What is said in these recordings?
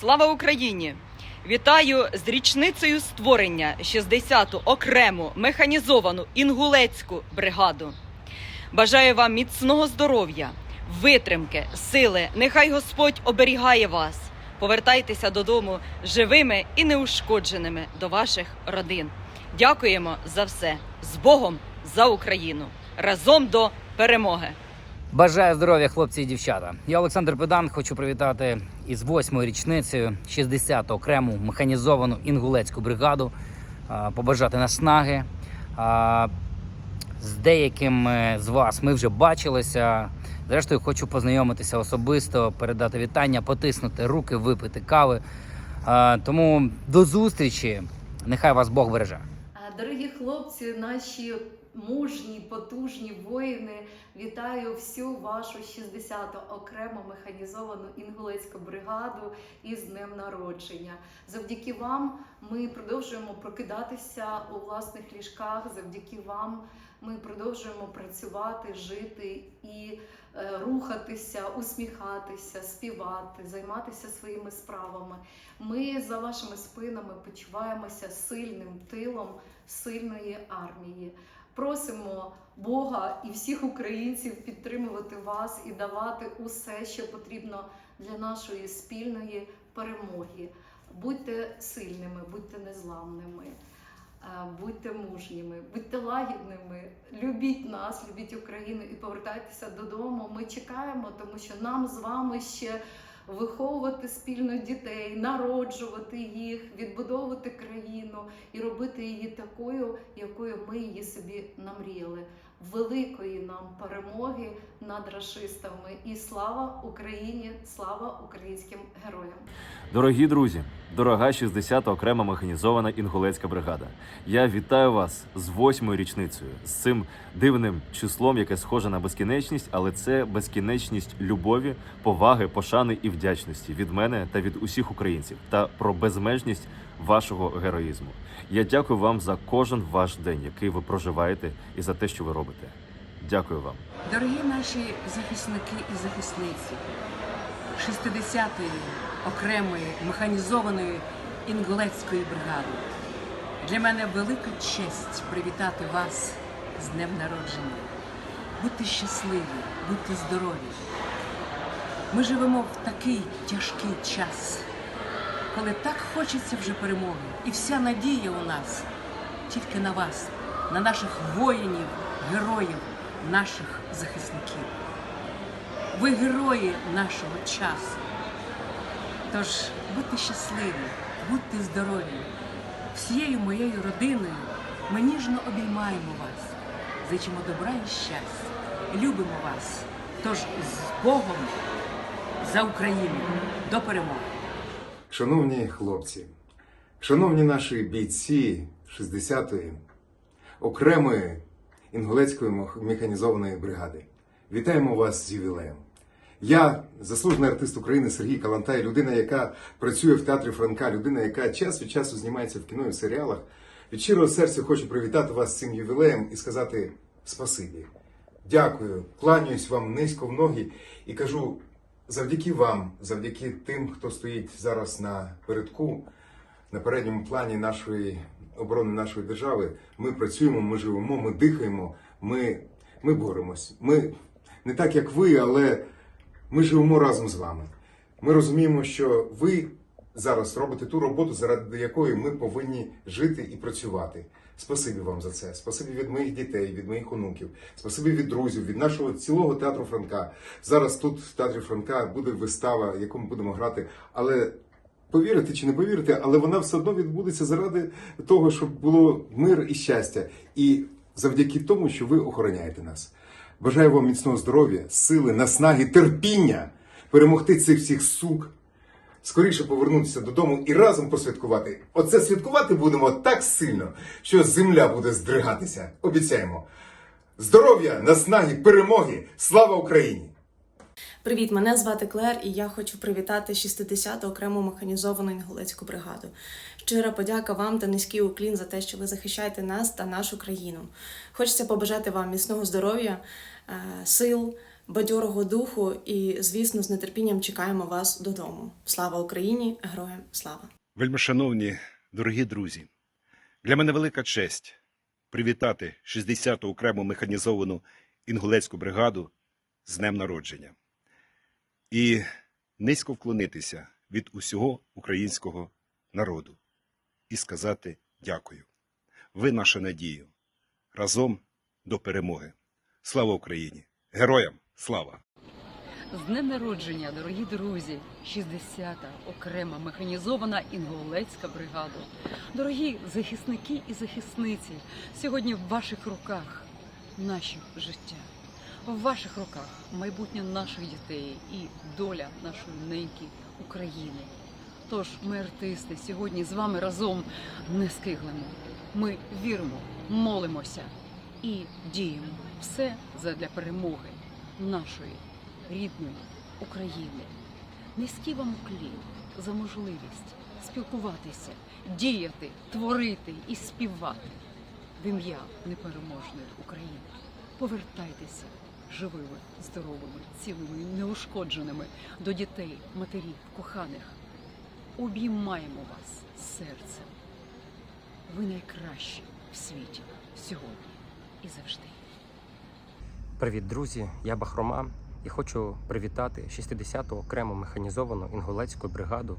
Слава Україні! Вітаю з річницею створення 60-ту окрему механізовану інгулецьку бригаду. Бажаю вам міцного здоров'я, витримки, сили. Нехай Господь оберігає вас. Повертайтеся додому живими і неушкодженими до ваших родин. Дякуємо за все з Богом за Україну! Разом до перемоги! Бажаю здоров'я, хлопці і дівчата. Я Олександр Педан. Хочу привітати із восьмою річницею 60-ту окрему механізовану інгулецьку бригаду. Побажати наснаги. З деякими з вас ми вже бачилися. Зрештою, хочу познайомитися особисто, передати вітання, потиснути руки, випити кави. Тому до зустрічі. Нехай вас Бог береже. Дорогі хлопці, наші мужні, потужні воїни, вітаю всю вашу 60-ту окремо механізовану інгулецьку бригаду із днем народження. Завдяки вам ми продовжуємо прокидатися у власних ліжках. Завдяки вам ми продовжуємо працювати, жити і е, рухатися, усміхатися, співати, займатися своїми справами. Ми за вашими спинами почуваємося сильним тилом сильної армії. Просимо Бога і всіх українців підтримувати вас і давати усе, що потрібно для нашої спільної перемоги. Будьте сильними, будьте незламними, е, будьте мужніми, будьте лагідними, любіть нас, любіть Україну і повертайтеся додому. Ми чекаємо, тому що нам з вами ще виховувати спільно дітей, народжувати їх, відбудовувати країну і робити її такою, якою ми її собі намріяли. Великої нам перемоги над рашистами і слава Україні! Слава українським героям! Дорогі друзі, дорога 60-та окрема механізована інгулецька бригада. Я вітаю вас з восьмою річницею, з цим дивним числом, яке схоже на безкінечність, але це безкінечність любові, поваги, пошани і вдячності від мене та від усіх українців та про безмежність вашого героїзму. Я дякую вам за кожен ваш день, який ви проживаєте, і за те, що ви робите. Дякую вам. Дорогі наші захисники і захисниці 60-ї окремої механізованої інгулецької бригади. Для мене велика честь привітати вас з днем народження. Будьте щасливі, будьте здорові. Ми живемо в такий тяжкий час, коли так хочеться вже перемоги, і вся надія у нас тільки на вас, на наших воїнів, героїв, наших захисників. Ви герої нашого часу. Тож будьте щасливі, будьте здорові. Всією моєю родиною ми ніжно обіймаємо вас, зичимо добра і щастя, любимо вас. Тож з Богом за Україну до перемоги! Шановні хлопці, шановні наші бійці 60-ї окремої інгулецької механізованої бригади, вітаємо вас з ювілеєм. Я заслужений артист України Сергій Калантай, людина, яка працює в театрі Франка, людина, яка час від часу знімається в кіно і в серіалах. Від щирого серця хочу привітати вас з цим ювілеєм і сказати спасибі. Дякую, кланяюсь вам низько в ноги і кажу завдяки вам, завдяки тим, хто стоїть зараз на передку, на передньому плані нашої оборони нашої держави. Ми працюємо, ми живемо, ми дихаємо, ми, ми боремось. Ми не так, як ви, але ми живемо разом з вами. Ми розуміємо, що ви зараз робите ту роботу, заради якої ми повинні жити і працювати. Спасибі вам за це. Спасибі від моїх дітей, від моїх онуків, спасибі від друзів, від нашого цілого театру Франка. Зараз тут в театрі Франка буде вистава, яку ми будемо грати. Але повірите чи не повірите, але вона все одно відбудеться заради того, щоб було мир і щастя. І завдяки тому, що ви охороняєте нас. Бажаю вам міцного здоров'я, сили, наснаги, терпіння перемогти цих всіх сук, скоріше повернутися додому і разом посвяткувати. Оце святкувати будемо так сильно, що земля буде здригатися. Обіцяємо. Здоров'я, наснаги, перемоги! Слава Україні! Привіт, мене звати Клер, і я хочу привітати 60-ту окрему механізовану інгулецьку бригаду. Щира подяка вам та низький уклін за те, що ви захищаєте нас та нашу країну. Хочеться побажати вам міцного здоров'я, е, сил, бадьорого духу і, звісно, з нетерпінням чекаємо вас додому. Слава Україні! Героям слава! Вельмишановні, дорогі друзі, для мене велика честь привітати 60-ту окрему механізовану інгулецьку бригаду з днем народження і низько вклонитися від усього українського народу і сказати дякую. Ви наша надія. Разом до перемоги. Слава Україні! Героям слава! З днем народження, дорогі друзі, 60-та окрема механізована інгулецька бригада. Дорогі захисники і захисниці, сьогодні в ваших руках наше життя. В ваших руках майбутнє наших дітей і доля нашої неньки України. Тож ми, артисти, сьогодні з вами разом не скиглимо. Ми віримо, молимося і діємо. Все задля перемоги нашої рідної України. Низький вам уклін за можливість спілкуватися, діяти, творити і співати в ім'я непереможної України. Повертайтеся живими, здоровими, цілими, неушкодженими до дітей, матерів, коханих. Обіймаємо вас серцем. Ви найкращі в світі сьогодні і завжди. Привіт, друзі! Я Бахрома і хочу привітати 60-ту окрему механізовану інгулецьку бригаду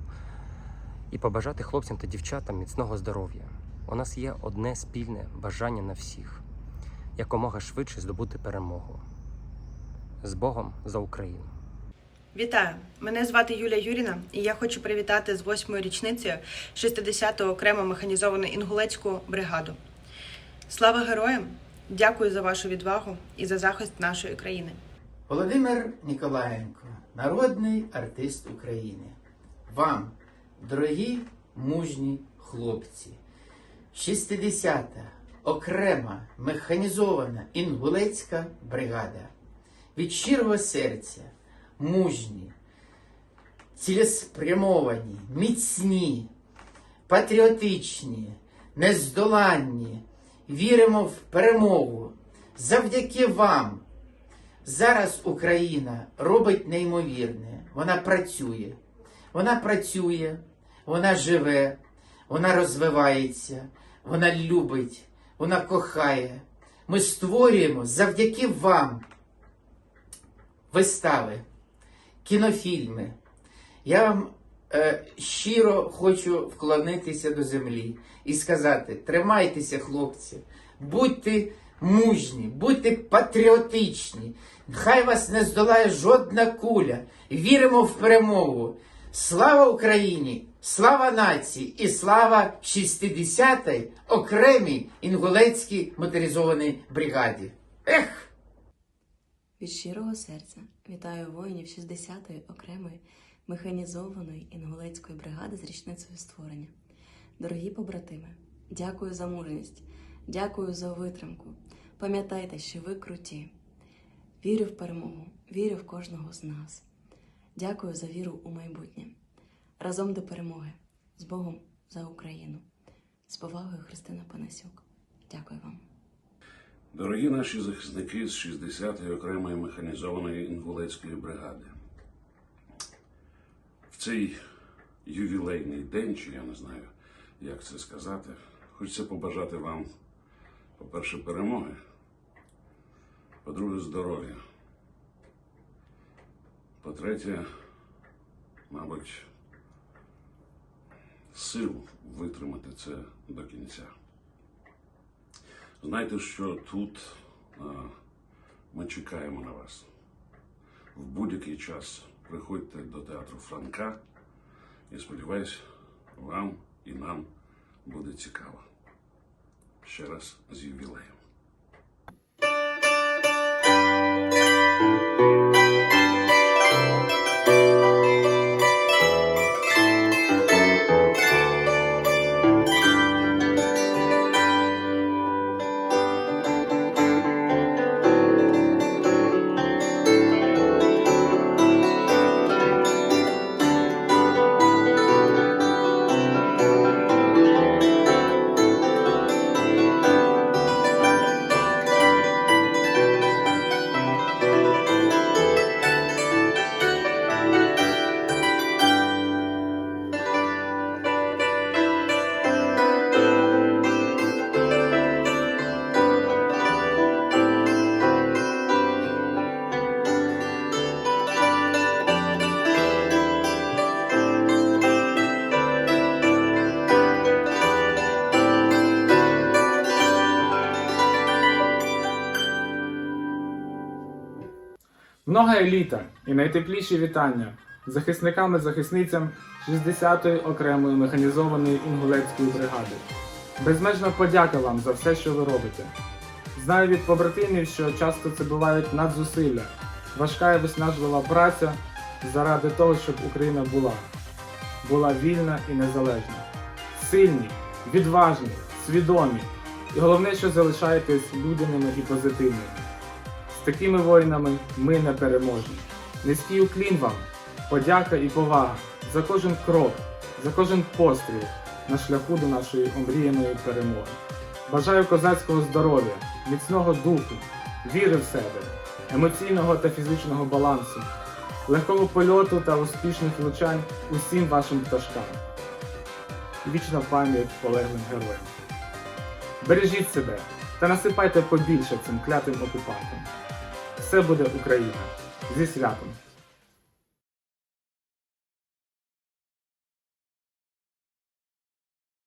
і побажати хлопцям та дівчатам міцного здоров'я. У нас є одне спільне бажання на всіх якомога швидше здобути перемогу. З Богом за Україну! Вітаю! Мене звати Юлія Юріна, і я хочу привітати з восьмою річницею 60-ту окрему механізовану інгулецьку бригаду. Слава героям! Дякую за вашу відвагу і за захист нашої країни. Володимир Ніколаєнко, народний артист України. Вам, дорогі мужні хлопці, 60-та окрема механізована інгулецька бригада. Від щирого серця, мужні, цілеспрямовані, міцні, патріотичні, нездоланні. Віримо в перемогу. Завдяки вам. Зараз Україна робить неймовірне. Вона працює. Вона працює, вона живе, вона розвивається, вона любить, вона кохає. Ми створюємо завдяки вам вистави, кінофільми. Я вам е, щиро хочу вклонитися до землі і сказати: тримайтеся, хлопці, будьте мужні, будьте патріотичні. Хай вас не здолає жодна куля. Віримо в перемогу. Слава Україні! Слава нації і слава 60-й окремій інгулецькій моторизованій бригаді. Ех! Від щирого серця вітаю воїнів 60-ї окремої механізованої інгулецької бригади з річницею створення. Дорогі побратими, дякую за мужність, дякую за витримку. Пам'ятайте, що ви круті. Вірю в перемогу, вірю в кожного з нас. Дякую за віру у майбутнє. Разом до перемоги. З Богом за Україну. З повагою Христина Панасюк. Дякую вам. Дорогі наші захисники з 60-ї окремої механізованої інгулецької бригади. Цей ювілейний день, чи я не знаю, як це сказати, хочеться побажати вам, по-перше, перемоги, по-друге, здоров'я. По-третє, мабуть, сил витримати це до кінця. Знайте, що тут а, ми чекаємо на вас. В будь-який час приходьте до театру Франка і сподіваюсь, вам і нам буде цікаво. Ще раз з ювілеєм. Много еліта і найтепліші вітання захисникам і захисницям 60-ї окремої механізованої інгулецької бригади. Безмежна подяка вам за все, що ви робите. Знаю від побратимів, що часто це бувають надзусилля, важка і виснажлива праця заради того, щоб Україна була, була вільна і незалежна. Сильні, відважні, свідомі. І головне, що залишаєтесь людяними і позитивними. З такими воїнами ми не переможні. Низький уклін вам, подяка і повага за кожен крок, за кожен постріл на шляху до нашої омріяної перемоги. Бажаю козацького здоров'я, міцного духу, віри в себе, емоційного та фізичного балансу, легкого польоту та успішних влучань усім вашим пташкам. Вічна пам'ять полеглим героям. Бережіть себе та насипайте побільше цим клятим окупантам. Все буде Україна. Зі святом!